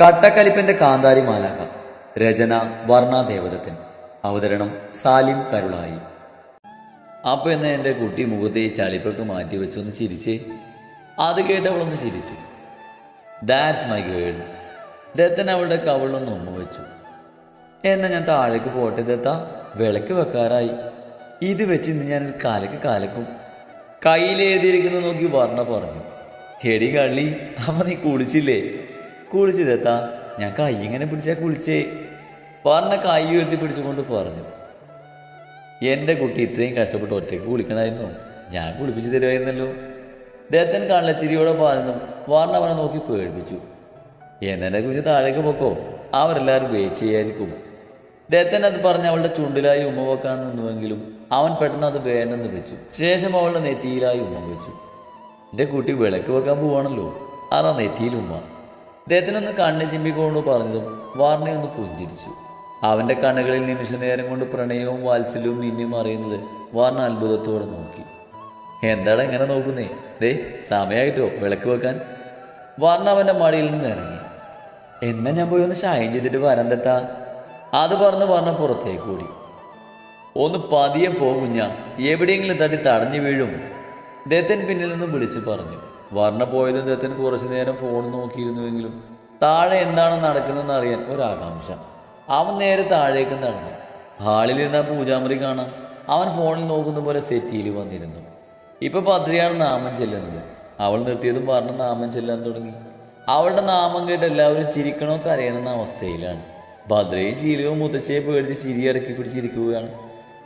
കട്ടക്കലിപ്പന്റെ കാന്താരി മാലാക രചന വർണാദേവതത്തിൻ അവതരണം സാലിം കരുളായി. അപ്പൊ എന്നെ എന്റെ കുട്ടി മുഖത്തെ ഈ ചളിപ്പൊക്കെ മാറ്റി വെച്ചൊന്ന് ചിരിച്ചേ. അത് കേട്ടവളൊന്ന് ചിരിച്ചു. ദാറ്റ്സ് മൈ ഗേൾ ദത്തൻ അവളുടെ കവളിലൊന്ന് ഉമ്മ വെച്ചു. എന്നാ ഞാൻ താഴേക്ക് പോട്ടെ ദത്ത? വിളക്ക് വെക്കാറായി. ഇത് വെച്ച് ഇന്ന് ഞാൻ കാലക്ക് കാലക്കും. കയ്യിൽ എഴുതിയിരിക്കുന്നത് നോക്കി വർണ പറഞ്ഞു. ഹെടി കള്ളി അമ്മ നീ കുളിച്ചില്ലേ? കുളിച്ചു തേത്താ ഞാൻ കൈ ഇങ്ങനെ പിടിച്ചാ കുളിച്ചേ. പറഞ്ഞ കൈ ഉയർത്തി പിടിച്ചുകൊണ്ട് പറഞ്ഞു. എന്റെ കുട്ടി ഇത്രയും കഷ്ടപ്പെട്ട് ഒറ്റയ്ക്ക് കുളിക്കണമായിരുന്നു. ഞാൻ കുളിപ്പിച്ചു തരുമായിരുന്നല്ലോ. ദത്തൻ കള്ളച്ചിരിയോടെ പറഞ്ഞു. വാർണ അവനെ നോക്കി പേടിപ്പിച്ചു. എന്നെ കുഞ്ഞ് താഴേക്ക് പൊക്കോ. അവരെല്ലാവരും വെയിറ്റ് ചെയ്യായിരിക്കും. ദത്തൻ അത് പറഞ്ഞ് അവളുടെ ചുണ്ടിലായി ഉമ്മ വെക്കാൻ നിന്നുവെങ്കിലും അവൻ പെട്ടെന്ന് അത് വേണ്ടെന്ന് വെച്ചു. ശേഷം അവളുടെ നെറ്റിയിലായി ഉമ്മ വെച്ചു. എന്റെ കുട്ടി വിളക്ക് വെക്കാൻ പോവാണല്ലോ. അതാ നെറ്റിയിൽ ഉമ്മ. ദത്തനൊന്ന് കണ്ണ് ചിമ്മിക്കൊണ്ട് പറഞ്ഞതും വാർണി ഒന്ന് പുഞ്ചിരിച്ചു. അവന്റെ കണ്ണുകളിൽ നിമിഷ നേരം കൊണ്ട് പ്രണയവും വാത്സല്യവും മിന്നും അറിയുന്നത് വാർണ അത്ഭുതത്തോടെ നോക്കി. എന്താടാ എങ്ങനെ നോക്കുന്നേ? ദേ സമയമായിട്ടോ വിളക്ക് വെക്കാൻ. വാർണ അവന്റെ മടിയിൽ നിന്ന് ഇറങ്ങി. എന്നാ ഞാൻ പോയി ഒന്ന് ഷൈൻ ചെയ്തിട്ട് വരാൻ തെത്താ. അത് പറഞ്ഞ് വാർണ പുറത്തേക്ക് ഓടി. ഒന്ന് പതിയെ പോകുഞ്ഞ എവിടെയെങ്കിലും തട്ടി തടഞ്ഞു വീഴും. ദത്തൻ പിന്നിൽ നിന്ന് വിളിച്ചു പറഞ്ഞു. വർണ പോയതും ദത്തൻ കുറച്ചു നേരം ഫോൺ നോക്കിയിരുന്നുവെങ്കിലും താഴെ എന്താണ് നടക്കുന്നതെന്ന് അറിയാൻ ഒരാകാംക്ഷ. അവൻ നേരെ താഴേക്ക് നടന്നു. ഹാളിലിരുന്ന പൂജാമുറി കാണാം. അവൻ ഫോണിൽ നോക്കുന്ന പോലെ സെറ്റിയിൽ വന്നിരുന്നു. ഇപ്പൊ ഭദ്രയാണ് നാമം ചെല്ലുന്നത്. അവൾ നിർത്തിയതും പറഞ്ഞ് നാമം ചെല്ലാൻ തുടങ്ങി. അവളുടെ നാമം കേട്ട് എല്ലാവരും ചിരിക്കണോ കരയണമെന്ന അവസ്ഥയിലാണ്. ഭദ്രയും ശീലവും മുത്തശ്ശിയെ പേടിച്ച് ചിരി അടക്കി പിടിച്ചിരിക്കുകയാണ്.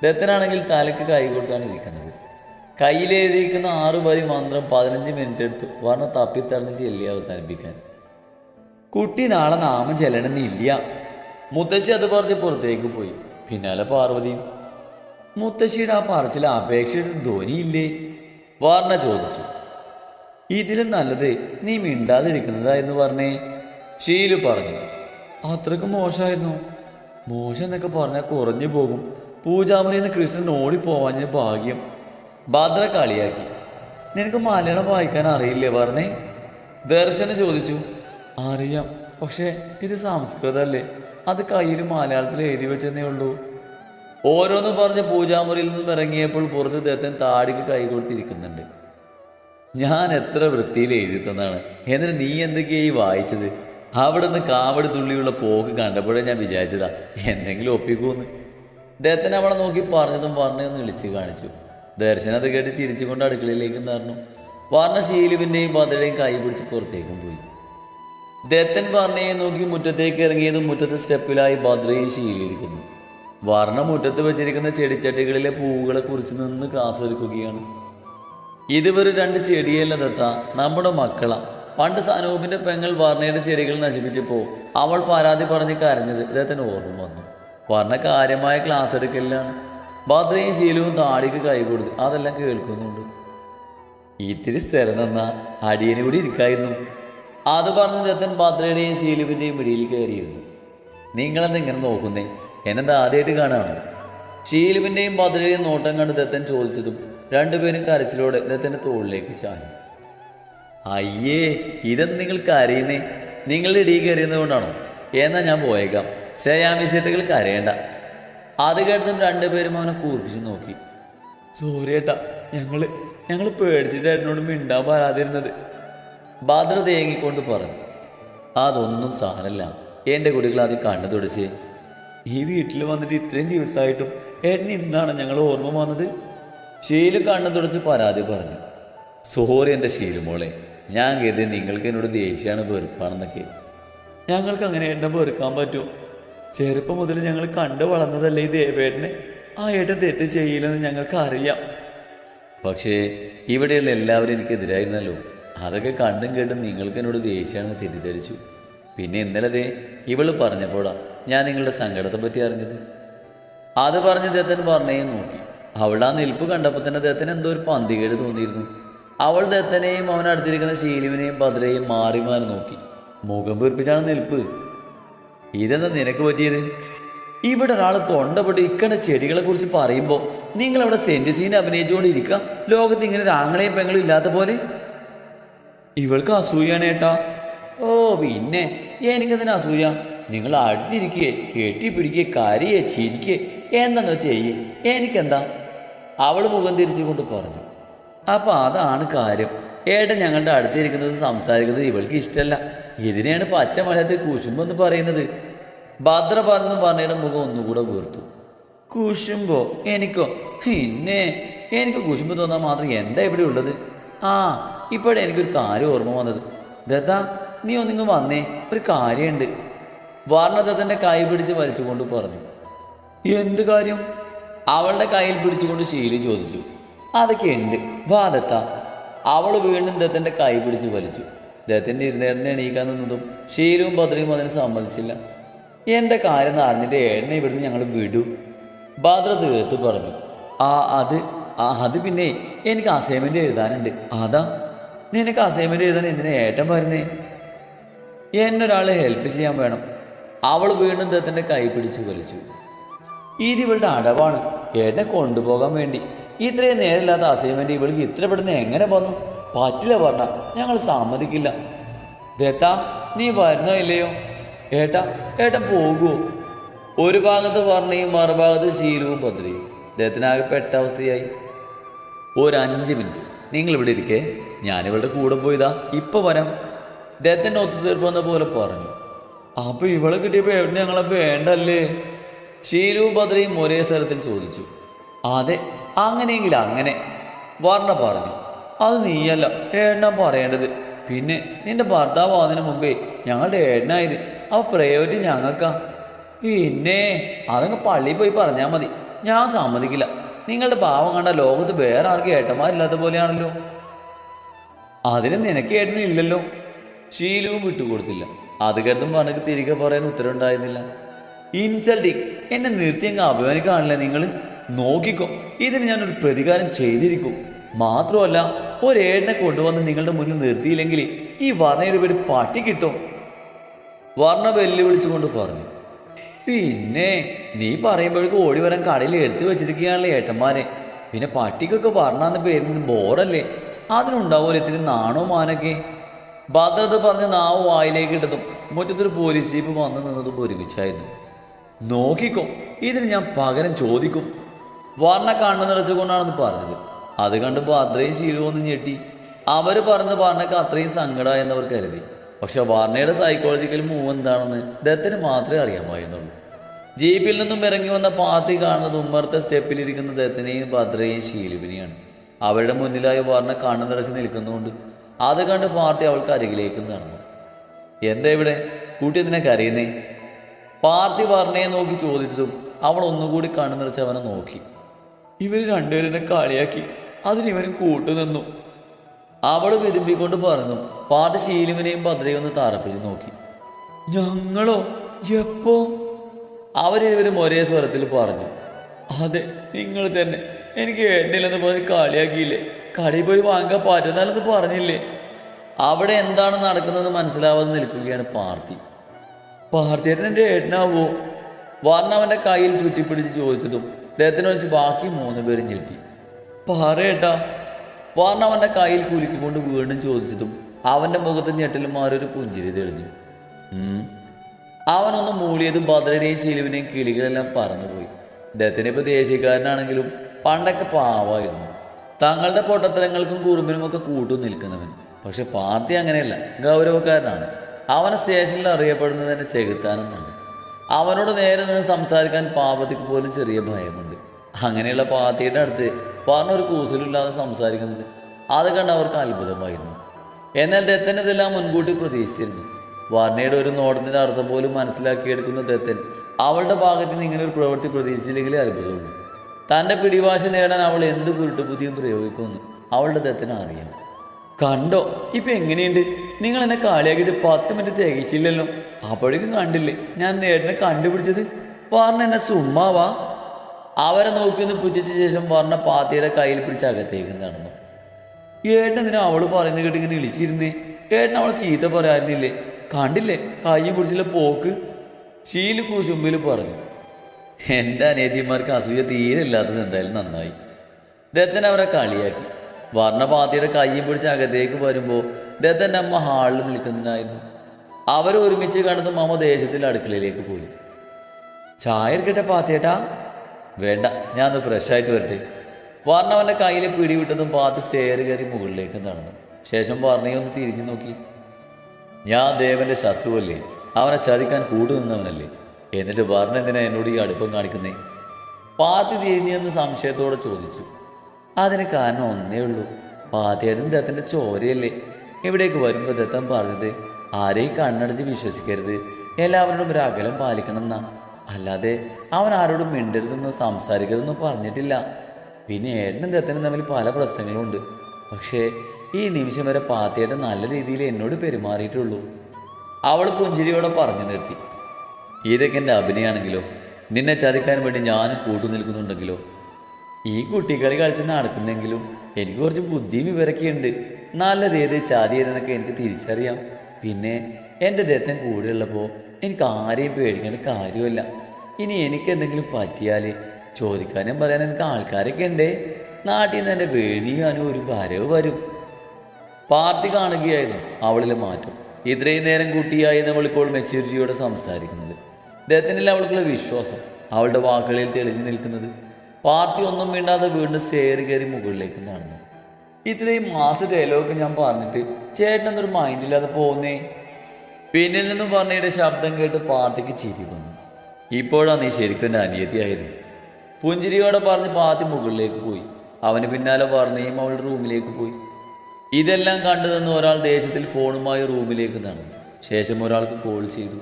ദത്തനാണെങ്കിൽ തലക്ക് കൈ കൊടുത്താണ് ഇരിക്കുന്നത്. കയ്യിലെഴുതിയിരിക്കുന്ന ആറു വരി മന്ത്രം പതിനഞ്ച് മിനിറ്റ് എടുത്ത് വർണ തപ്പിത്തടഞ്ഞ് ചെല്ലി അവസാനിപ്പിക്കാൻ. കുട്ടി നാളെ നാമം ചെല്ലണമെന്നില്ല. മുത്തശ്ശി അത് പറഞ്ഞ് പുറത്തേക്ക് പോയി. പിന്നാലെ പാർവതിയും മുത്തശ്ശിയുടെ ആ പറച്ചിൽ അപേക്ഷയുടെ ധ്വനിയില്ലേ വാർണ ചോദിച്ചു. ഇതിലും നല്ലത് നീ മിണ്ടാതിരിക്കുന്നതായിരുന്നു പറഞ്ഞേ ഷീലു പറഞ്ഞു. അത്രയ്ക്ക് മോശമായിരുന്നു? മോശം എന്നൊക്കെ പറഞ്ഞാൽ കുറഞ്ഞു പോകും. പൂജാമണിന്ന് കൃഷ്ണൻ ഓടിപ്പോവാഞ്ഞ ഭാഗ്യം. ഭദ്ര കളിയാക്കി. നിനക്ക് മലയാളം വായിക്കാൻ അറിയില്ലേ പറഞ്ഞേ? ദർശന ചോദിച്ചു. അറിയാം പക്ഷേ ഇത് സംസ്കൃതമല്ലേ അത് കയ്യിൽ മലയാളത്തിൽ എഴുതി വെച്ചെന്നേ ഉള്ളൂ. ഓരോന്ന് പറഞ്ഞ് പൂജാമുറിയിൽ നിന്നും ഇറങ്ങിയപ്പോൾ പുറത്ത് ദത്തൻ താടിക്ക് കൈ കൊടുത്തിരിക്കുന്നുണ്ട്. ഞാൻ എത്ര വൃത്തിയിൽ എഴുതി തന്നാണ്. എന്നിട്ട് നീ എന്തൊക്കെയായി വായിച്ചത്? അവിടെ നിന്ന് കാവടി തുള്ളിയുള്ള പോക്ക് കണ്ടപ്പോഴേ ഞാൻ വിചാരിച്ചതാ എന്തെങ്കിലും ഒപ്പിക്കൂന്ന്. ദത്തൻ അവളെ നോക്കി പറഞ്ഞതും വർണയൊന്ന് വിളിച്ച് കാണിച്ചു. ദർശനം കേട്ട് ചിരിച്ചുകൊണ്ട് അടുക്കളയിലേക്ക് നടന്നു. വർണ ശീലുവിന്റെയും പാതയുടെയും കൈ പിടിച്ച് പുറത്തേക്കും പോയി. ദത്തൻ വാർണയെ നോക്കി മുറ്റത്തേക്ക് ഇറങ്ങിയതും മുറ്റത്തെ സ്റ്റെപ്പിലായി ഭദ്രയും ശീലിയിരിക്കുന്നു. വർണ മുറ്റത്ത് വെച്ചിരിക്കുന്ന ചെടിച്ചട്ടികളിലെ പൂവുകളെ കുറിച്ച് നിന്ന് ക്ലാസ് എടുക്കുകയാണ് ഇതുവരെ രണ്ട് ചെടിയല്ല ദത്ത നമ്മുടെ മക്കളാ. പണ്ട് സനൂപിന്റെ പെങ്ങൾ വർണയുടെ ചെടികൾ നശിപ്പിച്ചപ്പോ അവൾ പരാതി പറഞ്ഞ് കരഞ്ഞത് ദത്തൻ ഓർമ്മ വന്നു. വർണ കാര്യമായ ക്ലാസ് എടുക്കലിലാണ്. ഭദ്രയും ശീലവും താടിക്ക് കൈ കൊടുത്ത് അതെല്ലാം കേൾക്കുന്നുണ്ട്. ഇത്തിരി സ്ഥിരം നിന്ന അടിയന് കൂടി ഇരിക്കായിരുന്നു. അത് പറഞ്ഞ് ദത്തൻ ഭദ്രയുടെയും ശീലുവിന്റെയും പിടിയിൽ കയറിയിരുന്നു. നിങ്ങളെന്ത് ഇങ്ങനെ നോക്കുന്നേ? എന്നെന്താ ആദ്യമായിട്ട് കാണാണോ ശീലുവിന്റെയും ഭദ്രയുടെയും നോട്ടം കണ്ട് ദത്തൻ ചോദിച്ചതും രണ്ടുപേരും കരച്ചിലോടെ ദത്തന്റെ തോളിലേക്ക് ചാഞ്ഞു അയ്യേ ഇതെന്ന് നിങ്ങൾ കരയുന്നേ? നിങ്ങളുടെ ഇടയിൽ കയറിയുന്നത് കൊണ്ടാണോ എന്നാ ഞാൻ പോയേക്കാം. സേയാമിസേട്ടുകൾ കരയണ്ട. അത് കേട്ടതും രണ്ടുപേരും അവനെ കൂർപ്പിച്ച് നോക്കി. സൂര്യേട്ടാ ഞങ്ങൾ ഞങ്ങൾ പേടിച്ചിട്ട് ഏട്ടനോട് മിണ്ടാൻ പാരാതിരുന്നത് ഭദ്ര തേങ്ങിക്കൊണ്ട് പറഞ്ഞു. അതൊന്നും സാരല്ല. എന്റെ കുട്ടികൾ ആദ്യം കണ്ണു തുടച്ച്. ഈ വീട്ടിൽ വന്നിട്ട് ഇത്രയും ദിവസമായിട്ടും ഏട്ടൻ ഇന്നാണ് ഞങ്ങൾ ഓർമ്മ വന്നത്? ഷീൽ കണ്ണു തുടച്ച് പരാതി പറഞ്ഞു. സോറി എന്റെ ഷീലുമോളെ ഞാൻ കരുതി നിങ്ങൾക്ക് എന്നോട് ദേഷ്യമാണ് വെറുപ്പാണെന്നൊക്കെ. ഞങ്ങൾക്ക് അങ്ങനെ ഏട്ടനെ വെറുക്കാൻ പറ്റുമോ ചെറുപ്പം മുതൽ ഞങ്ങൾ കണ്ടു വളർന്നതല്ലേ ഈ ദേവേട്ടനെ? ആ ഏട്ടൻ തെറ്റ് ചെയ്യില്ലെന്ന് ഞങ്ങൾക്ക് അറിയാം പക്ഷേ ഇവിടെയുള്ള എല്ലാവരും എനിക്കെതിരായിരുന്നല്ലോ. അതൊക്കെ കണ്ടും കേട്ടും നിങ്ങൾക്ക് എന്നോട് ദേഷ്യമാണെന്ന് തെറ്റിദ്ധരിച്ചു. പിന്നെ ഇന്നലെ ദേ ഇവൾ പറഞ്ഞപ്പോഴാ ഞാൻ നിങ്ങളുടെ സങ്കടത്തെ പറ്റി അറിഞ്ഞത്. അത് പറഞ്ഞ് ദത്തൻ പറഞ്ഞേ നോക്കി. അവളുടെ ആ നിൽപ്പ് കണ്ടപ്പോൾ തന്നെ ദത്തൻ എന്തോ ഒരു പന്തികേട് തോന്നിയിരുന്നു. അവൾ ദത്തനെയും അവനടുത്തിരിക്കുന്ന ശീലുവിനെയും ഭദ്രയെയും മാറി മാറി നോക്കി. മുഖം വീർപ്പിച്ചാണ് നിൽപ്പ്. ഇതെന്താ നിനക്ക് പറ്റിയത്? ഇവിടെ ഒരാൾ തൊണ്ടപ്പെട്ട് ഇക്കണ്ട ചെടികളെ കുറിച്ച് പറയുമ്പോൾ നിങ്ങൾ അവിടെ സെന്റ് സീൻ അഭിനയിച്ചുകൊണ്ട് ഇരിക്കുക ലോകത്ത് ഇങ്ങനെ ഒരാങ്ങളെയും പെങ്ങളും ഇല്ലാത്ത പോലെ? ഇവൾക്ക് അസൂയാണ് ഏട്ടാ. ഓ പിന്നെ എനിക്കതിന് അസൂയ? നിങ്ങൾ അടുത്തിരിക്കേ കെട്ടിപ്പിടിക്കേ കരയേ ചിരിക്കേ എന്താന്ന് ചെയ്യേ. എനിക്കെന്താ? അവൾ മുഖം തിരിച്ചുകൊണ്ട് പറഞ്ഞു. അപ്പൊ അതാണ് കാര്യം. ഏട്ടൻ ഞങ്ങളുടെ അടുത്തിരിക്കുന്നത് സംസാരിക്കുന്നത് ഇവൾക്ക് ഇഷ്ടമല്ല ഇതിനെയാണ് പച്ച മലയത്തിൽ കുശുമ്പെന്ന് പറയുന്നത്? ഭദ്ര പറഞ്ഞു പറഞ്ഞയുടെ മുഖം ഒന്നുകൂടെ വീർത്തു. കുശുമ്പോ? എനിക്കോ? പിന്നെ എനിക്ക് കുശുമ്പ് തോന്നാൻ മാത്രം എന്താ ഇവിടെ ഉള്ളത്? ആ ഇപ്പോഴേ എനിക്കൊരു കാര്യം ഓർമ്മ വന്നത്. ദത്താ നീ ഒന്നിങ്ങ് വന്നേ. ഒരു കാര്യമുണ്ട്. വർണദത്തന്റെ കൈ പിടിച്ച് വലിച്ചുകൊണ്ട് പറഞ്ഞു. എന്ത് കാര്യം? അവളുടെ കയ്യിൽ പിടിച്ചുകൊണ്ട് ശീലി ചോദിച്ചു. അതൊക്കെ ഉണ്ട്. വാ ദത്ത. അവൾ വീണ്ടും ദത്തന്റെ കൈ പിടിച്ച് വലിച്ചു. ദത്തന്റെ ഇരുന്നേടനെ എണീക്കാൻ നിന്നതും ഷീലും ഭദ്രയും അതിന് സമ്മതിച്ചില്ല. എന്താ കാര്യം അറിഞ്ഞിട്ട് എണ്ണ ഇവിടുന്ന് ഞങ്ങൾ വിടൂ ഭദ്ര തീർത്ത് പറഞ്ഞു. ആ അത് ആ അത് പിന്നെ എനിക്ക് അസൈൻമെന്റ് എഴുതാനുണ്ട്. അതാ നിനക്ക് അസൈൻമെന്റ് എഴുതാൻ എന്തിനാ ഏട്ടൻ പറഞ്ഞേ എന്നൊരാളെ ഹെൽപ്പ് ചെയ്യാൻ വേണം. അവൾ വീണ്ടും ദത്തന്റെ കൈ പിടിച്ച് വലിച്ചു. ഇത് ഇവളുടെ അടവാണ്. എന്നെ കൊണ്ടുപോകാൻ വേണ്ടി. ഇത്രയും നേരമില്ലാത്ത അസൈൻമെന്റ് ഇവൾക്ക് ഇത്ര പെടുന്ന എങ്ങനെ വന്നു? പറ്റില്ല പറഞ്ഞ ഞങ്ങൾ സമ്മതിക്കില്ല. ദത്ത നീ വരുന്നോ ഇല്ലയോ? ഏട്ടാ ഏട്ടൻ പോകുമോ ഒരു ഭാഗത്ത് വർണയും മറുഭാഗത്ത് ശീലവും ഭദ്രയും ദത്തനാകെ പെട്ട അവസ്ഥയായി. ഒരു അഞ്ച് മിനിറ്റ്. നിങ്ങൾ ഇവിടെ ഇരിക്കേ. ഞാനിവളുടെ കൂടെ പോയതാ. ഇപ്പൊ വരാം. ദത്തന്റെ ഒത്തുതീർപ്പെന്ന പോലെ പറഞ്ഞു. അപ്പൊ ഇവളെ കിട്ടിയപ്പോ എവിടെ ഞങ്ങളെ വേണ്ടല്ലേ? ശീലവും ഭദ്രയും ഒരേ സ്വരത്തിൽ ചോദിച്ചു. അതെ അങ്ങനെയെങ്കിൽ അങ്ങനെ. വർണ പറഞ്ഞു അത് നീയല്ല ഏണ്ണ പറയേണ്ടത്. പിന്നെ നിന്റെ ഭർത്താവ് ആവുന്നതിന് മുമ്പേ ഞങ്ങളുടെ ഏട്ടനായത്. അവ പ്രയോറിറ്റി ഞങ്ങൾക്കാ. പിന്നെ അതങ്ങ് പള്ളിയിൽ പോയി പറഞ്ഞാൽ മതി. ഞാൻ സമ്മതിക്കില്ല. നിങ്ങളുടെ പാവം കണ്ട ലോകത്ത് വേറെ ആർക്കും ഏട്ടന്മാരില്ലാത്ത പോലെയാണല്ലോ. അതിന് നിനക്ക് ഏട്ടനില്ലല്ലോ ശീലവും വിട്ടുകൊടുത്തില്ല. അത് കരുതും പറഞ്ഞിട്ട് തിരികെ പറയാൻ ഉത്തരവുണ്ടായിരുന്നില്ല. ഇൻസൾട്ടിങ്. എന്നെ നിർത്തിയെങ്കിൽ അഭിമാനിക്കാണല്ലേ നിങ്ങൾ നോക്കിക്കോ ഇതിന് ഞാനൊരു പ്രതികാരം ചെയ്തിരിക്കും. മാത്രമല്ല ഒരേടിനെ കൊണ്ടുവന്ന് നിങ്ങളുടെ മുന്നിൽ നിർത്തിയില്ലെങ്കിൽ ഈ വർണയുടെ പേര് പട്ടി കിട്ടും. വർണ വെല്ലുവിളിച്ചുകൊണ്ട് പറഞ്ഞു പിന്നെ നീ പറയുമ്പോഴേക്കും ഓടി വരാൻ കടയിൽ എടുത്തു വെച്ചിരിക്കുകയാണല്ലേ ഏട്ടന്മാരെ. പിന്നെ പട്ടിക്കൊക്കെ പറഞ്ഞാന്ന് പേരുന്നത് ബോറല്ലേ? അതിനുണ്ടാവുമല്ലോ ഇത്തിരി നാണോ മാനൊക്കെ? ഭദ്രത പറഞ്ഞ് നാവ് വായിലേക്ക് ഇട്ടതും മുറ്റത്തൊരു പോലീസ് ജീപ്പ് വന്നു നിന്നതും ഒരുമിച്ചായിരുന്നു. നോക്കിക്കോ ഇതിന് ഞാൻ പകരം ചോദിക്കും. വർണ കണ്ണു നിറച്ചുകൊണ്ടാണെന്ന് പറഞ്ഞത്. അത് കണ്ടപ്പോൾ അത്രയും ശീലമൊന്ന് ഞെട്ടി. അവർ പറഞ്ഞ് വാറിനൊക്കെ അത്രയും സങ്കടമായെന്നവർ കരുതി. പക്ഷെ വർണയുടെ സൈക്കോളജിക്കൽ മൂവ് എന്താണെന്ന് ദത്തിന് മാത്രമേ അറിയാമായിരുന്നുള്ളൂ ജീപ്പിൽ നിന്നും ഇറങ്ങി വന്ന പാത്തി കാണുന്നത് ഉമ്മർത്തെ സ്റ്റെപ്പിലിരിക്കുന്ന ദത്തിനെയും ഭദ്രയും ശീലുവിനെയാണ്. അവരുടെ മുന്നിലായി വർണ കണ്ണു നിറച്ച് നിൽക്കുന്നുണ്ട് അത് കണ്ട് പാർട്ടി അവൾക്ക് അരികിലേക്ക് നടന്നു. എന്താ ഇവിടെ? കൂട്ടി എന്തിനാ കരയുന്നേ? പാർട്ടി വർണയെ നോക്കി ചോദിച്ചതും അവൾ ഒന്നുകൂടി കണ്ണു നിറച്ച് അവനെ നോക്കി. ഇവർ രണ്ടുപേരെന്നെ കളിയാക്കി. അതിന് കൂട്ടു കൂട്ടുനിന്നു അവൾ വിതുമ്പിക്കൊണ്ട് പറഞ്ഞു പാട്ട് ശീലുവിനെയും ഭദ്രയും ഒന്ന് താറപ്പിച്ച് നോക്കി. ഞങ്ങളോ? എപ്പോ? അവരിവരും ഒരേ സ്വരത്തിൽ പറഞ്ഞു അതെ നിങ്ങൾ തന്നെ. എനിക്ക് എണ്ണയില്ലെന്ന് പറഞ്ഞ് കളിയാക്കിയില്ലേ? കടയിൽ പോയി വാങ്ങാൻ പറ്റുന്നാലെന്ന് പറഞ്ഞില്ലേ? അവിടെ എന്താണ് നടക്കുന്നതെന്ന് മനസ്സിലാവാതെ നിൽക്കുകയാണ് പാർത്തി. പാർത്തിയേട്ടൻ എന്റെ ഏട്ടനാവോ? വർണ അവന്റെ കയ്യിൽ ചുറ്റിപ്പിടിച്ച് ചോദിച്ചതും അദ്ദേഹത്തിനെ വെച്ച് ബാക്കി മൂന്ന് പേരും ഞെട്ടി. പറയട്ടാ പറഞ്ഞ അവന്റെ കയ്യിൽ കുലുക്കിക്കൊണ്ട് വീണ്ടും ചോദിച്ചതും അവന്റെ മുഖത്ത് ഞെട്ടലും മാറി ഒരു പുഞ്ചിരി തെളിഞ്ഞു. അവനൊന്ന് മൂളിയതും ഭദ്രയുടെയും ശീലുവിനെയും കിളികളെല്ലാം പറന്നുപോയി. അദ്ദേഹത്തിന് ഇപ്പോൾ ദേശീയക്കാരനാണെങ്കിലും പണ്ടൊക്കെ പാവായിരുന്നു. തങ്ങളുടെ പൊട്ടത്തരങ്ങൾക്കും കുറുമ്പിനും ഒക്കെ കൂട്ടു നിൽക്കുന്നവൻ. പക്ഷെ പാർട്ടി അങ്ങനെയല്ല ഗൗരവക്കാരനാണ്. അവനെ സ്റ്റേഷനിൽ അറിയപ്പെടുന്നത് തന്നെ ചെകുത്താനെന്നാണ്. അവനോട് നേരെ നിന്ന് സംസാരിക്കാൻ പാവത്തിക്ക് പോലും ചെറിയ ഭയമുണ്ട്. അങ്ങനെയുള്ള പാർട്ടിയുടെ അടുത്ത് പറഞ്ഞ ഒരു കൂസലില്ലാതെ സംസാരിക്കുന്നത്. അത് കണ്ട് അവർക്ക് അത്ഭുതമായിരുന്നു. എന്നാൽ ദത്തൻ ഇതെല്ലാം മുൻകൂട്ടി പ്രതീക്ഷിച്ചിരുന്നു. വർണയുടെ ഒരു നോട്ടത്തിന്റെ അർത്ഥം പോലും മനസ്സിലാക്കിയെടുക്കുന്ന ദത്തൻ അവളുടെ ഭാഗത്ത് നിന്ന് ഇങ്ങനെ ഒരു പ്രവൃത്തി പ്രതീക്ഷിച്ചില്ലെങ്കിലേ അത്ഭുതമുള്ളൂ. തന്റെ പിടിവാശി നേടാൻ അവൾ എന്ത് കുരുട്ടുബുദ്ധിയും പ്രയോഗിക്കുമെന്ന് അവളുടെ ദത്തിന് അറിയാം. കണ്ടോ ഇപ്പം എങ്ങനെയുണ്ട്? നിങ്ങൾ എന്നെ കാളിയാക്കിയിട്ട് പത്ത് മിനിറ്റ് തികച്ചില്ലല്ലോ. അപ്പോഴേക്കും കണ്ടില്ലേ ഞാൻ നേടിനെ കണ്ടുപിടിച്ചത്? പറഞ്ഞ എന്നെ സുമ്മാവാ അവരെ നോക്കിയൊന്ന് പുച്ഛിച്ച ശേഷം പറഞ്ഞ പാത്തിയുടെ കയ്യിൽ പിടിച്ച് അകത്തേക്ക് നടന്നു ഏട്ടൻ എന്തിനാ അവൾ പറയുന്നത് കേട്ട് ഇങ്ങനെ ഇളിച്ചിരുന്നേ? ഏട്ടൻ അവളെ ചീത്ത പറയാനില്ലേ കണ്ടില്ലേ? കയ്യും പിടിച്ചില്ല പോക്ക്. ശീല കുശുമ്പിൽ പറഞ്ഞു. എന്റെ അനേതിമാർക്ക് അസൂയ തീരെ ഇല്ലാത്തത് എന്തായാലും നന്നായി. ദത്തൻ അവരെ കളിയാക്കി. വർണ പാത്തിയുടെ കയ്യും പിടിച്ച് അകത്തേക്ക് വരുമ്പോൾ ദത്തന്റെ അമ്മ ഹാളിൽ നിൽക്കുന്നതിനായിരുന്നു. അവർ ഒരുമിച്ച് കണ്ടതും മാമ ദേശത്തിൽ അടുക്കളയിലേക്ക് പോയി. ചായ എടുക്കട്ടെ പാത്തേട്ടാ വേണ്ട ഞാൻ ഫ്രഷായിട്ട് വരട്ടെ. വർണവന്റെ കയ്യിൽ പിടിവിട്ടതും പാത്ത് സ്റ്റെയർ കയറി മുകളിലേക്ക് നടന്നു. ശേഷം വർണയെ ഒന്ന് തിരിഞ്ഞു നോക്കി. ഞാൻ ദേവന്റെ ശത്രുവല്ലേ? അവനെ ചതിക്കാൻ കൂട്ടു നിന്നവനല്ലേ? എന്നിട്ട് വർണ എന്തിനാ എന്നോട് ഈ അടുപ്പം കാണിക്കുന്നേ? പാത്തി തിരിഞ്ഞെന്ന് സംശയത്തോടെ ചോദിച്ചു. അതിന് കാരണം ഒന്നേ ഉള്ളൂ. പാത്തിയേട്ടൻ ദത്തന്റെ ചോരയല്ലേ? ഇവിടേക്ക് വരുമ്പോൾ ദത്തൻ പറഞ്ഞത് ആരെയും കണ്ണടച്ച് വിശ്വസിക്കരുത്. എല്ലാവരോടും ഒരു അകലം പാലിക്കണം എന്നാ അല്ലാതെ അവൻ ആരോടും മിണ്ടരുതെന്നോ സംസാരിക്കരുതെന്നോ പറഞ്ഞിട്ടില്ല. പിന്നെ ഏട്ടനും ദത്തനും തമ്മിൽ പല പ്രശ്നങ്ങളുണ്ട്. പക്ഷേ ഈ നിമിഷം വരെ പാത്തിയേട്ടൻ നല്ല രീതിയിൽ എന്നോട് പെരുമാറിയിട്ടുള്ളൂ. അവൾ പുഞ്ചിരിയോടെ പറഞ്ഞു നിർത്തി. ഇതൊക്കെ എന്റെ അഭിനയാണെങ്കിലോ? നിന്നെ ചതിക്കാൻ വേണ്ടി ഞാനും കൂട്ടു നിൽക്കുന്നുണ്ടെങ്കിലോ? ഈ കുട്ടികളി കളിച്ച് നടക്കുന്നെങ്കിലും എനിക്ക് കുറച്ച് ബുദ്ധിയും വിവരൊക്കെ ഉണ്ട്. ഏത് ചാതി ഏതെന്നൊക്കെ എനിക്ക് തിരിച്ചറിയാം. പിന്നെ എന്റെ ദത്തൻ കൂടെയുള്ളപ്പോൾ എനിക്ക് ആരെയും പേടിക്കേണ്ട കാര്യമല്ല ഇനി എനിക്ക് എന്തെങ്കിലും പറ്റിയാൽ ചോദിക്കാനും പറയാനും എനിക്ക് ആൾക്കാരൊക്കെ ഉണ്ടേ നാട്ടിൽ നിന്ന് എന്റെ വേണിയാനും ഒരു വരവ് വരും. പാർട്ടി കാണുകയായിരുന്നു അവളിലെ മാറ്റം. ഇത്രയും നേരം കുട്ടിയായി നമ്മളിപ്പോൾ മെച്യൂരിറ്റിയോടെ സംസാരിക്കുന്നത്. അദ്ദേഹത്തിനിൽ അവൾക്കുള്ള വിശ്വാസം അവളുടെ വാക്കുകളിൽ തെളിഞ്ഞു നിൽക്കുന്നത്. പാർട്ടി ഒന്നും വേണ്ടാതെ വീണ്ടും സ്റ്റെയർ കയറി മുകളിലേക്ക് നടന്നു. ഇത്രയും മാസ ഡയലോഗ് ഞാൻ പറഞ്ഞിട്ട് ചേട്ടനൊന്നൊരു മൈൻഡില്ലാതെ പോകുന്നേ പിന്നിൽ നിന്നും പറഞ്ഞയുടെ ശബ്ദം കേട്ട് പാർട്ടിക്ക് ചിരി വന്നു. ഇപ്പോഴാണ് നീ ശരിക്കും അനിയത്തിയായത്. പുഞ്ചിരിയോടെ പറഞ്ഞ് പാത്തി മുകളിലേക്ക് പോയി. അവന് പിന്നാലെ പറഞ്ഞയും അവളുടെ റൂമിലേക്ക് പോയി. ഇതെല്ലാം കണ്ടു ഒരാൾ ദേഷ്യത്തിൽ ഫോണുമായി റൂമിലേക്ക് നടന്നു. ശേഷം ഒരാൾക്ക് കോൾ ചെയ്തു.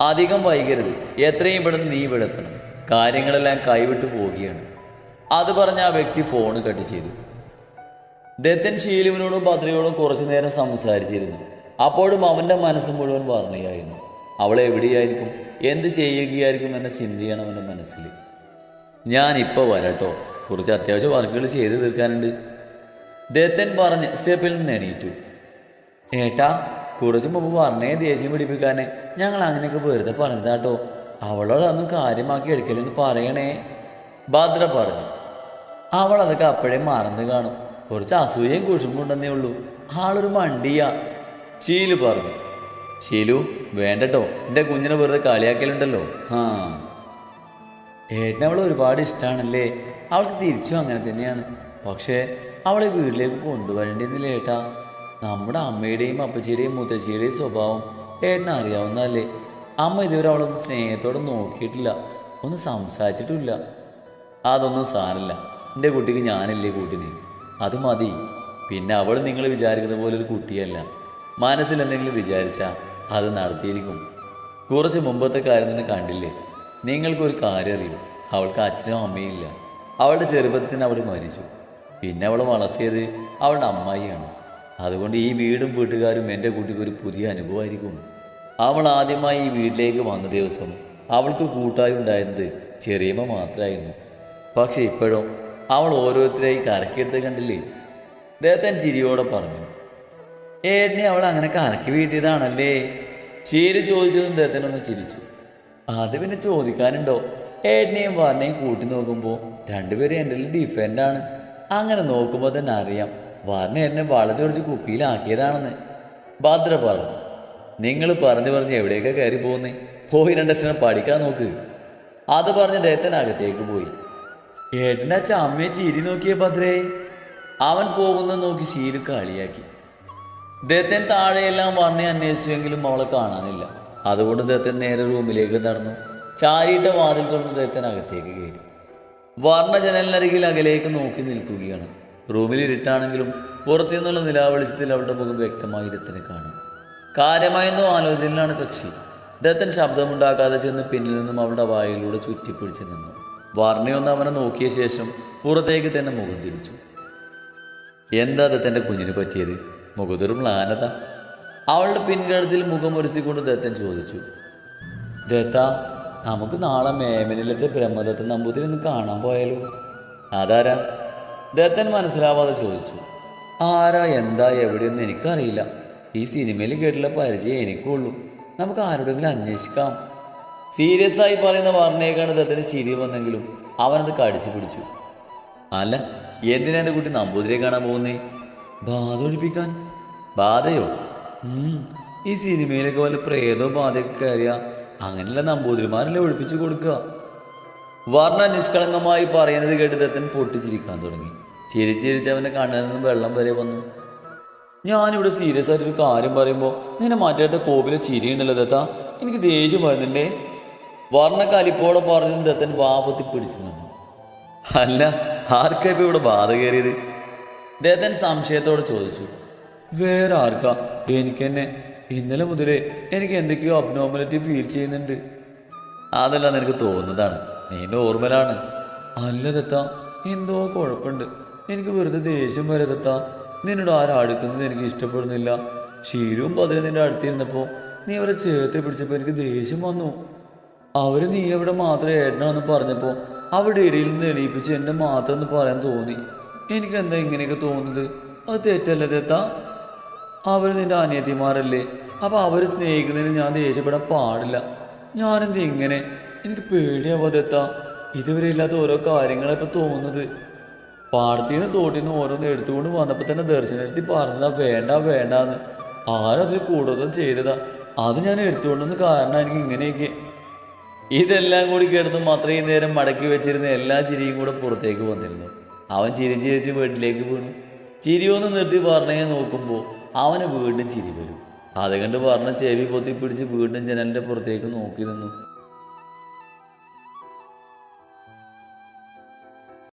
അധികം വൈകരുത്. എത്രയും പെട്ടെന്ന് നീ ഇവിടെ എത്തണം. കാര്യങ്ങളെല്ലാം കൈവിട്ട് പോവുകയാണ്. അത് പറഞ്ഞ ആ വ്യക്തി ഫോൺ കട്ട് ചെയ്തു. ദത്തൻ ശീലുവിനോടും ഭദ്രയോടും കുറച്ചു നേരം സംസാരിച്ചിരുന്നു. അപ്പോഴും അവന്റെ മനസ്സ് മുഴുവൻ വർണയായിരുന്നു. അവൾ എവിടെയായിരിക്കും? എന്ത് ചെയ്യുകയായിരിക്കും എന്ന ചിന്തയാണ് അവന്റെ മനസ്സിൽ. ഞാൻ ഇപ്പോൾ വരാട്ടോ. കുറച്ച് അത്യാവശ്യ വർക്കുകൾ ചെയ്ത് തീർക്കാനുണ്ട്. ദത്തൻ പറഞ്ഞ് സ്റ്റെപ്പിൽ നിന്ന് എണീറ്റു. ഏട്ടാ കുറച്ച് മുമ്പ് പറഞ്ഞേ ദേഷ്യം പിടിപ്പിക്കാനേ. ഞങ്ങൾ അങ്ങനെയൊക്കെ വെറുതെ പറഞ്ഞതാട്ടോ. അവളോടൊന്നും കാര്യമാക്കി എടുക്കലെന്ന് പറയണേ. ഭദ്ര പറഞ്ഞു. അവൾ അതൊക്കെ അപ്പോഴേ മറന്നു കാണും. കുറച്ച് അസൂയയും കുശുമ്പുണ്ടെന്നേ ഉള്ളൂ. ആളൊരു മണ്ടിയാ. ഷീലു പറഞ്ഞു ഷീലു വേണ്ടട്ടോ. എന്റെ കുഞ്ഞിനെ വെറുതെ കളിയാക്കലുണ്ടല്ലോ. ആ ഏട്ടനെ അവളെ ഒരുപാട് ഇഷ്ടമാണല്ലേ അവൾക്ക് തിരിച്ചും അങ്ങനെ തന്നെയാണ്. പക്ഷേ അവളെ വീട്ടിലേക്ക് കൊണ്ടുവരേണ്ടിയിരുന്നില്ല ഏട്ടാ. നമ്മുടെ അമ്മയുടെയും അപ്പച്ചിയുടെയും മുത്തശ്ശിയുടെയും സ്വഭാവം ഏട്ടനെ അറിയാവുന്നതല്ലേ. അമ്മ ഇതുവരെ അവളൊന്നും സ്നേഹത്തോടെ നോക്കിയിട്ടില്ല. ഒന്നും സംസാരിച്ചിട്ടില്ല അതൊന്നും സാരല്ല എന്റെ കുട്ടിക്ക് ഞാനല്ലേ കൂട്ടിന്. അത് മതി. പിന്നെ അവൾ നിങ്ങൾ വിചാരിക്കുന്ന പോലെ ഒരു കുട്ടിയല്ല. മനസ്സിൽ എന്തെങ്കിലും വിചാരിച്ചാൽ അത് നടത്തിയിരിക്കും. കുറച്ച് മുമ്പത്തെ കാര്യം തന്നെ കണ്ടില്ലേ? നിങ്ങൾക്കൊരു കാര്യം അറിയൂ? അവൾക്ക് അച്ഛനും അമ്മയും ഇല്ല. അവളുടെ ചെറുപ്പത്തിന് അവൾ മരിച്ചു. പിന്നെ അവളെ വളർത്തിയത് അവളുടെ അമ്മായിയാണ്. അതുകൊണ്ട് ഈ വീടും വീട്ടുകാരും എന്റെ കുട്ടിക്ക് ഒരു പുതിയ അനുഭവമായിരിക്കും. അവൾ ആദ്യമായി ഈ വീട്ടിലേക്ക് വന്ന ദിവസം അവൾക്ക് കൂട്ടായി ഉണ്ടായിരുന്നത് ചെറിയമ്മ മാത്രമായിരുന്നു. പക്ഷേ ഇപ്പോഴോ അവൾ ഓരോരുത്തരെയും കറക്കിയെടുത്ത് കണ്ടില്ലേ? ദേത്തൻ ചിരിയോടെ പറഞ്ഞു. ഏട്ടനെ അവൾ അങ്ങനെ കറക്കി വീഴ്ത്തിയതാണല്ലേ? ശീൽ ചോദിച്ചതും ദത്തനൊന്ന് ചിരിച്ചു. അത് പിന്നെ ചോദിക്കാനുണ്ടോ? ഏട്ടനെയും വർണയും കൂട്ടി നോക്കുമ്പോൾ രണ്ടുപേരും എന്റെ ഡിഫറെന്റ് ആണ്. അങ്ങനെ നോക്കുമ്പോൾ തന്നെ അറിയാം വർണ എന്നെ വളച്ചൊടിച്ച് കുപ്പിയിലാക്കിയതാണെന്ന്. ഭദ്ര പറഞ്ഞു നിങ്ങൾ പറഞ്ഞു പറഞ്ഞ് എവിടെയൊക്കെ കയറി പോകുന്നേ പോയി രണ്ടക്ഷരം പഠിക്കാൻ നോക്ക്. അത് പറഞ്ഞ് ദേത്തൻ അകത്തേക്ക് പോയി. ഏട്ടന്റെ അച്ഛൻ അമ്മയെ ചിരി നോക്കിയേ ഭദ്രേ. അവൻ പോകുന്ന നോക്കി ശീലു കളിയാക്കി. ദത്തൻ താഴെയെല്ലാം വന്നേ അന്വേഷിച്ചെങ്കിലും അവളെ കാണാനില്ല. അതുകൊണ്ട് ദത്തൻ നേരെ റൂമിലേക്ക് നടന്നു. ചാരിയിട്ട വാതിൽ തുറന്ന് ദത്തൻ അകത്തേക്ക് കയറി. വർണ ജനലിനരികിൽ അകലേക്ക് നോക്കി നിൽക്കുകയാണ്. റൂമിൽ ഇരുട്ടാണെങ്കിലും പുറത്തു നിന്നുള്ള നിലാവെളിച്ചത്തിൽ അവളുടെ മുഖം വ്യക്തമായി ദത്തനെ കാണും. കാര്യമായെന്നോ ആലോചനയിലാണ് കക്ഷി. ദത്തൻ ശബ്ദമുണ്ടാക്കാതെ ചെന്ന് പിന്നിൽ നിന്നും അവളുടെ വായിലൂടെ ചുറ്റിപ്പിടിച്ച് നിന്നു. വർണയൊന്ന് അവനെ നോക്കിയ ശേഷം പുറത്തേക്ക് തന്നെ മുഖം തിരിച്ചു. എന്താ ദത്തന്റെ കുഞ്ഞിന് പറ്റിയത്? മുഖത്തൊരു മ്ലാനത. അവളുടെ പിൻകഴുത്തിൽ മുഖം ഒരസിക്കൊണ്ട് ദത്തൻ ചോദിച്ചു ദത്ത നമുക്ക് നാളെ മേമനിലത്തെ ബ്രഹ്മദത്തൻ നമ്പൂതിരി ഒന്ന് കാണാൻ പോയാലോ? അതാരാ? ദത്തൻ മനസ്സിലാവാതെ ചോദിച്ചു ആരാ എന്താ എവിടെയൊന്നും എനിക്കറിയില്ല. ഈ സിനിമയിൽ കേട്ടുള്ള പരിചയം എനിക്കുള്ളൂ. നമുക്ക് ആരോടെങ്കിലും അന്വേഷിക്കാം. സീരിയസ് ആയി പറയുന്ന വർണയേക്കാണ് ദത്തന് ചിരി വന്നെങ്കിലും അവനത് കടിച്ചു പിടിച്ചു. അല്ല എന്തിനാ എന്റെ കുട്ടി നമ്പൂതിരിയെ കാണാൻ പോകുന്നേ? ബാധ ഒഴിപ്പിക്കാൻ ബാധയോ ഈ സിനിമയിലൊക്കെ വല്ല പ്രേതോ ബാധയൊക്കെ കയറിയ അങ്ങനെയുള്ള നമ്പൂതിരിമാരല്ലേ ഒഴിപ്പിച്ച് കൊടുക്കുക? വർണ നിഷ്കളങ്കമായി പറയുന്നത് കേട്ട് ദത്തൻ പൊട്ടിച്ചിരിക്കാൻ തുടങ്ങി. ചിരിച്ച് ചിരിച്ച് അവന്റെ കണ്ണിൽ നിന്ന് വെള്ളം വരെ വന്നു. ഞാനിവിടെ സീരിയസ് ആയിട്ടൊരു കാര്യം പറയുമ്പോൾ നിന്നെ മാറ്റിയെടുത്ത കോപിലെ ചിരിയുണ്ടല്ലോ ദത്ത. എനിക്ക് ദേഷ്യം വരുന്നുണ്ടേ. വർണ കലിപ്പോടെ പറഞ്ഞു ദത്തൻ വാപത്തി പിടിച്ചു നിന്നു. അല്ല ആർക്കാ ഇപ്പൊ ഇവിടെ ബാധ കയറിയത്? ദത്തൻ സംശയത്തോട് ചോദിച്ചു വേറെ ആർക്കാ? എനിക്ക് തന്നെ ഇന്നലെ മുതലേ എനിക്ക് എന്തൊക്കെയോ അബ്നോർമലിറ്റി ഫീൽ ചെയ്യുന്നുണ്ട്. അതല്ല നിനക്ക് തോന്നുന്നതാണ്. നീ നോർമലാണ് അല്ല തത്ത എന്തോ കുഴപ്പമുണ്ട്. എനിക്ക് വെറുതെ ദേഷ്യം വരെ തത്ത നിന്നോട് ആരാടുക്കുന്നത് എനിക്ക് ഇഷ്ടപ്പെടുന്നില്ല. ഷീരുവും പതിന് നിന്റെ അടുത്തിരുന്നപ്പോൾ നീ അവരെ ചേർത്ത് പിടിച്ചപ്പോൾ എനിക്ക് ദേഷ്യം വന്നു. അവർ നീ എവിടെ മാത്രം ഏട്ടനാന്ന് പറഞ്ഞപ്പോൾ അവിടെ ഇടയിൽ നിന്ന് എണീപ്പിച്ച് എന്നെ മാത്രം എന്ന് പറയാൻ തോന്നി. എനിക്ക് എന്താ ഇങ്ങനെയൊക്കെ തോന്നുന്നത്? അത് തെറ്റല്ല തെത്താ? അവർ നിന്റെ അനിയത്തിമാരല്ലേ? അപ്പം അവർ സ്നേഹിക്കുന്നതിന് ഞാൻ ദേഷ്യപ്പെടാൻ പാടില്ല. ഞാനെന്ത് ഇങ്ങനെ? എനിക്ക് പേടിയാവാതെത്താ ഇതുവരെ ഇല്ലാത്ത ഓരോ കാര്യങ്ങളിപ്പോൾ തോന്നുന്നത്. പാടത്തിൽ നിന്ന് തോട്ടിൽ നിന്ന് ഓരോന്ന് എടുത്തുകൊണ്ട് വന്നപ്പോൾ തന്നെ ദർശനത്തിൽ പറഞ്ഞതാ വേണ്ട വേണ്ടാന്ന്. ആരതിൽ കൂടുതൽ ചെയ്തതാ. അത് ഞാൻ എടുത്തുകൊണ്ടെന്ന് കാരണം എനിക്ക് ഇങ്ങനെയൊക്കെ. ഇതെല്ലാം കൂടി കിടന്ന് അത്രയും നേരം മടക്കി വെച്ചിരുന്ന എല്ലാ ചിരിയും കൂടെ പുറത്തേക്ക് വന്നിരുന്നു. അവൻ ചിരി ചിരിച്ച് വീട്ടിലേക്ക് വീണു. ചിരിയൊന്ന് നിർത്തി പറഞ്ഞേ നോക്കുമ്പോൾ അവന് വീണ്ടും ചിരി വരും. അത് കണ്ട് പറഞ്ഞ ചെവി പൊത്തി പിടിച്ച് വീണ്ടും ജനലിന്റെ പുറത്തേക്ക് നോക്കി നിന്നു.